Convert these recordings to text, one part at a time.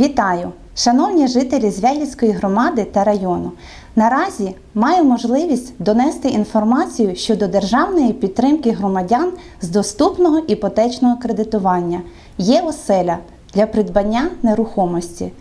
Вітаю, шановні жителі Звягільської громади та району. Наразі маю можливість донести інформацію щодо державної підтримки громадян з доступного іпотечного кредитування. Є оселя для придбання нерухомості.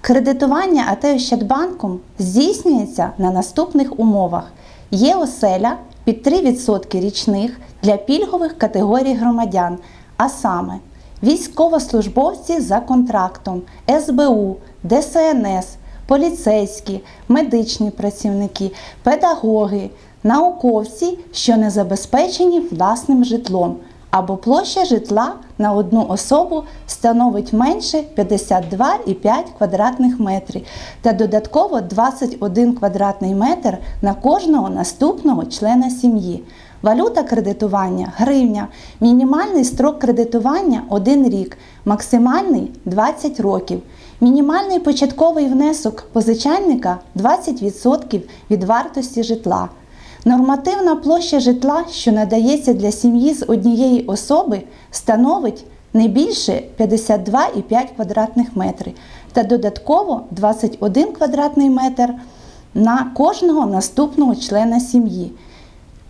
Кредитування АТ Ощадбанком здійснюється на наступних умовах: є оселя під 3% річних для пільгових категорій громадян, а саме військовослужбовці за контрактом, СБУ, ДСНС, поліцейські, медичні працівники, педагоги, науковці, що не забезпечені власним житлом, або площа житла на одну особу становить менше 52,5 квадратних метрів та додатково 21 квадратний метр на кожного наступного члена сім'ї. Валюта кредитування гривня. Мінімальний строк кредитування 1 рік, максимальний 20 років. Мінімальний початковий внесок позичальника 20% від вартості житла. Нормативна площа житла, що надається для сім'ї з однієї особи, становить не більше 52,5 квадратних метрів та додатково 21 квадратний метр на кожного наступного члена сім'ї.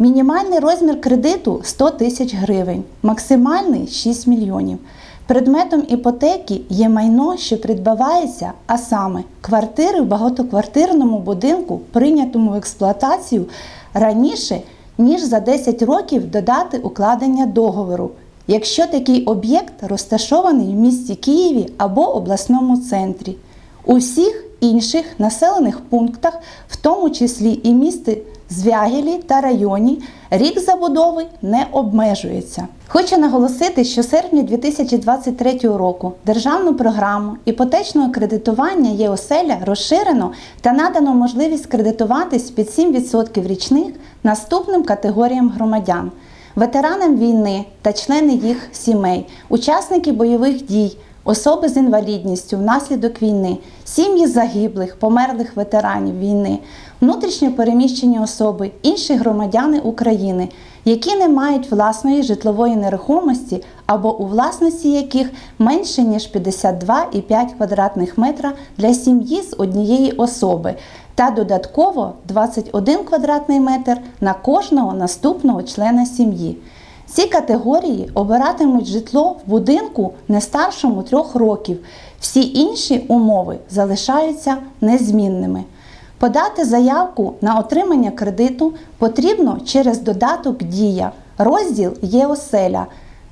Мінімальний розмір кредиту 100 тисяч гривень, максимальний 6 мільйонів. Предметом іпотеки є майно, що придбавається, а саме квартири в багатоквартирному будинку, прийнятому в експлуатацію раніше, ніж за 10 років додати укладення договору, якщо такий об'єкт розташований в місті Києві або обласному центрі. У всіх інших населених пунктах, в тому числі і місті Звягелі та районі, рік забудови не обмежується. Хочу наголосити, що в серпні 2023 року державну програму іпотечного кредитування ЄОСЕЛЯ розширено та надано можливість кредитуватись під 7% річних наступним категоріям громадян: ветеранам війни та члени їх сімей, учасники бойових дій. Особи з інвалідністю внаслідок війни, сім'ї загиблих, померлих ветеранів війни, внутрішньо переміщені особи, інші громадяни України, які не мають власної житлової нерухомості або у власності яких менше ніж 52,5 квадратних метра для сім'ї з однієї особи, та додатково 21 квадратний метр на кожного наступного члена сім'ї. Ці категорії обиратимуть житло в будинку не старшому трьох років. Всі інші умови залишаються незмінними. Подати заявку на отримання кредиту потрібно через додаток Дія, розділ є оселя.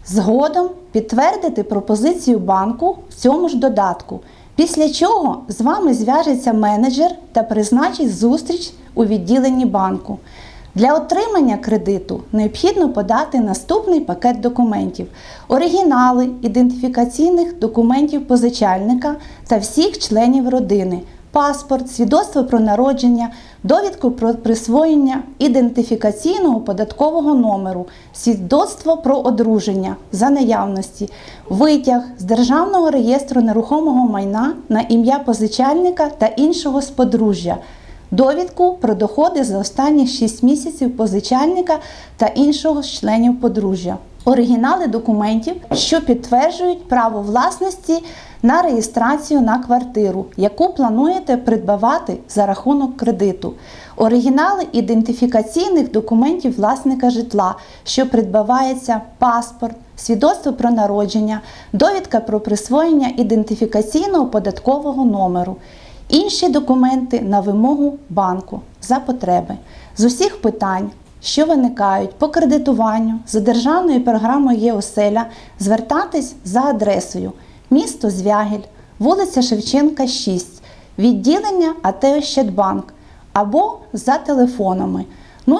Згодом підтвердити пропозицію банку в цьому ж додатку. Після чого з вами зв'яжеться менеджер та призначить зустріч у відділенні банку. Для отримання кредиту необхідно подати наступний пакет документів: оригінали ідентифікаційних документів позичальника та всіх членів родини, паспорт, свідоцтво про народження, довідку про присвоєння ідентифікаційного податкового номеру, свідоцтво про одруження за наявності, витяг з Державного реєстру нерухомого майна на ім'я позичальника та іншого з подружжя довідку про доходи за останні 6 місяців позичальника та іншого з членів подружжя, оригінали документів, що підтверджують право власності на реєстрацію на квартиру, яку плануєте придбавати за рахунок кредиту, оригінали ідентифікаційних документів власника житла, що придбавається паспорт. Свідоцтво про народження, довідка про присвоєння ідентифікаційного податкового номеру, інші документи на вимогу банку за потреби з усіх питань, що виникають по кредитуванню за державною програмою ЄОСЕЛЯ, звертатись за адресою місто Звягіль, вулиця Шевченка, 6, відділення АТ Ощадбанк або за телефонами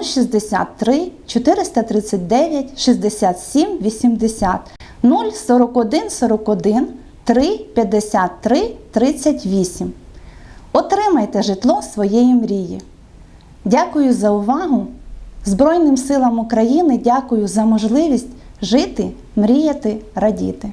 063 439 67 80 041 41 3 53 38. Отримайте житло своєї мрії. Дякую за увагу. Збройним силам України дякую за можливість жити, мріяти, радіти.